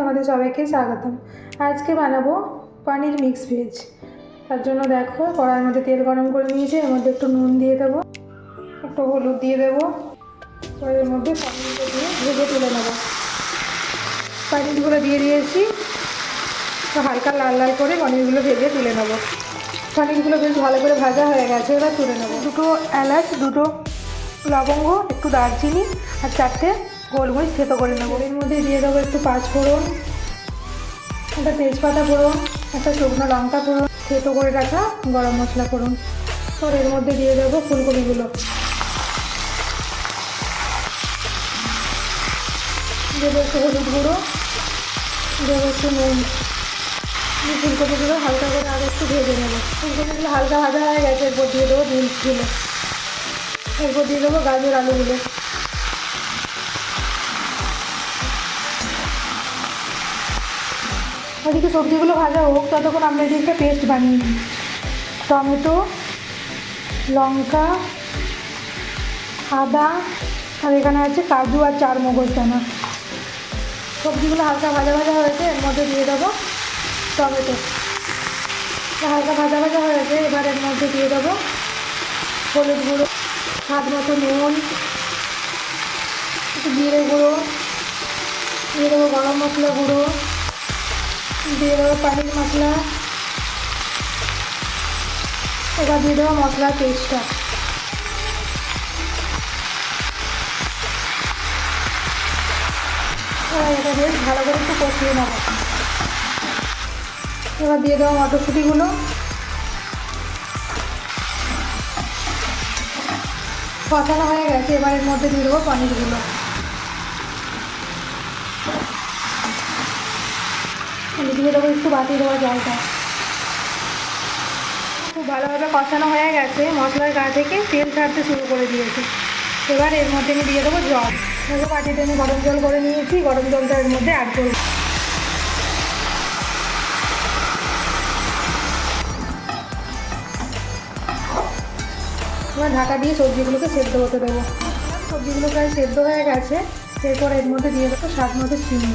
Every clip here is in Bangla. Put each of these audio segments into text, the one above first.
তোমাদের সবাইকে স্বাগতম। আজকে বানাবো পানির মিক্স ভেজ। তার জন্য দেখো, কড়াইয়ের মধ্যে তেল গরম করে নিয়েছি, এর মধ্যে একটু নুন দিয়ে দেবো, একটু হলুদ দিয়ে দেবো এর মধ্যে পনিরগুলো দিয়ে ভেজে তুলে নেব। পনিরগুলো দিয়ে দিয়েছি হালকা লাল লাল করে পনিরগুলো ভেজে তুলে নেব। পনিরগুলো বেশ ভালো করে ভাজা হয়ে গেছে, এবার তুলে নেব। দুটো এলাচ, দুটো লবঙ্গ, একটু দারচিনি, আর চারটে গোলমরিচ থেতো করে নেব। এর মধ্যে দিয়ে দেবো একটু পাঁচ ফোড়ন, একটা তেজপাতা ফোড়ন, একটা শুকনো লঙ্কা ফোড়ন, থেতো করে রাখা গরম মশলা ফোড়ন। আর এর মধ্যে দিয়ে দেবো ফুলকপিগুলো। দেবো একটু হলুদ গুঁড়ো, দেবো একটু নুন। দিয়ে ফুলকপিগুলো হালকা করে আর একটু ভেজে নেব। ফুলকপিগুলো হালকা ভাজা হয়ে গেছে, এরপর দিয়ে দেবো বিনসগুলো এরপর দিয়ে দেবো গাজর আলুগুলো। ওদিকে সবজিগুলো ভাজা হোক, ততক্ষণ আমরা এদিকে পেস্ট বানিয়ে নিই। টমেটো, লঙ্কা, আদা, আর এখানে আছে কাজু আর চার মগজ দানা। সবজিগুলো হালকা ভাজা ভাজা হয়েছে, এর মধ্যে দিয়ে দেবো টমেটো। হালকা ভাজা ভাজা হয়েছে, এবার এর মধ্যে দিয়ে দেবো হলুদ গুঁড়ো, স্বাদ মতো নুন, একটু জিরে গুঁড়ো, দিয়ে দেবো গরম মশলা গুঁড়ো। দিয়ে দেবো পানির মশলা, এবার দিয়ে দেবো মশলার পেস্টটা এটা বেশ ভালো করে একটু কষিয়ে নেব। এবার দিয়ে দেবো মটরশুঁটিগুলো। কষানো হয়ে গেছে, এবার এর মধ্যে দিয়ে দেবো পনিরগুলো। আমি দিয়ে দেবো একটু বাটি দেওয়া জলটা খুব ভালোভাবে কষানো হয়ে গেছে, মশলার গা থেকে তেল ছাড়তে শুরু করে দিয়েছে। এবার এর মধ্যে আমি দিয়ে দেবো জল। এবার বাটিতে আমি গরম জল করে নিয়েছি, গরম জলটা এর মধ্যে অ্যাড করব। এবার ঢাকা দিয়ে সবজিগুলোকে সেদ্ধ হতে দেবো। সবজিগুলো প্রায় সেদ্ধ হয়ে গেছে, এরপর এর মধ্যে দিয়ে দেবো স্বাদ মতো চিনি।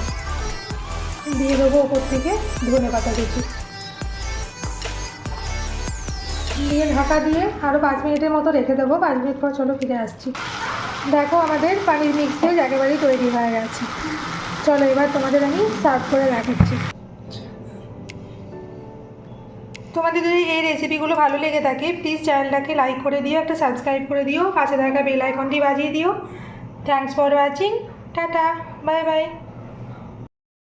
দিয়ে দেবো ওপর থেকে ধনে পাতা কুচি। দিয়ে ঢাকা দিয়ে আরও পাঁচ মিনিটের মতো রেখে দেবো। পাঁচ মিনিট পর চলো ফিরে আসছি। দেখো আমাদের পানির মিক্স একেবারেই তৈরি হয়ে গেছে। চলো এবার তোমাদের আমি সার্ভ করে দেখাচ্ছি। তোমাদের যদি এই রেসিপিগুলো ভালো লেগে থাকে প্লিজ চ্যানেলটাকে লাইক করে দিও, একটা সাবস্ক্রাইব করে দিও, পাশে থাকা বেল আইকনটি বাজিয়ে দিও। Thanks for watching ta-ta bye bye